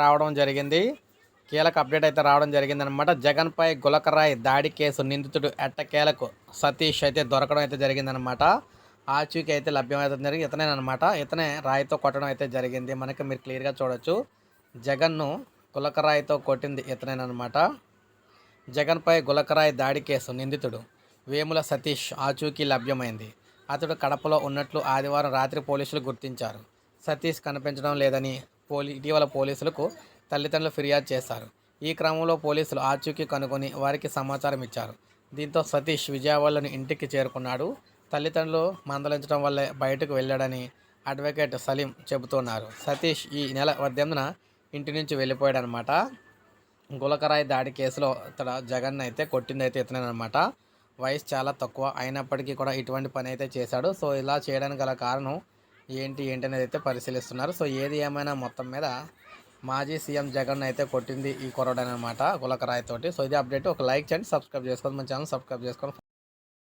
రావడం జరిగింది. కీలక అప్డేట్ అయితే రావడం జరిగింది అనమాట జగన్పై గులకరాయ్ దాడి కేసు నిందితుడు ఎట్టకేలకు సతీష్ అయితే దొరకడం అయితే జరిగిందనమాట ఆచూకీ అయితే లభ్యమవుతుంది జరిగింది ఇతనేనమాట ఇతనే రాయితో కొట్టడం అయితే జరిగింది. మనకి మీరు క్లియర్గా చూడొచ్చు. జగన్ను గులకరాయితో కొట్టింది ఇతనేనమాట జగన్పై గులకరాయ్ దాడి కేసు నిందితుడు వేముల సతీష్ ఆచూకీ లభ్యమైంది. అతడు కడపలో ఉన్నట్లు ఆదివారం రాత్రి పోలీసులు గుర్తించారు. సతీష్ కనిపించడం లేదని పోలీ ఇటీవల పోలీసులకు తల్లిదండ్రులు ఫిర్యాదు చేశారు. ఈ క్రమంలో పోలీసులు ఆచూకీ కనుగొని వారికి సమాచారం ఇచ్చారు. దీంతో సతీష్ విజయవాడలోని ఇంటికి చేరుకున్నాడు. తల్లిదండ్రులు మందలించడం వల్లే బయటకు వెళ్ళాడని అడ్వకేట్ సలీం చెబుతున్నారు. సతీష్ ఈ నెల పద్దెనిమిదిన ఇంటి నుంచి వెళ్ళిపోయాడనమాట గులకరాయి దాడి కేసులో ఇతడ జగన్ అయితే కొట్టిందైతే ఇతనేనమాట వయసు చాలా తక్కువ. అయినప్పటికీ కూడా ఇటువంటి పని అయితే చేశాడు. సో ఇలా చేయడానికి గల కారణం ఏంటి ఏంటి అనేది అయితే పరిశీలిస్తున్నారు. సో ఏది ఏమైనా మొత్తం మీద మాజీ సీఎం జగన్ అయితే కొట్టింది ఈ కొరడనమాట గులకరాయి తోటి. సో ఇది అప్డేట్. ఒక లైక్ చేయండి సబ్స్క్రైబ్ చేసుకోండి. మన ఛానల్ సబ్స్క్రైబ్ చేసుకోండి.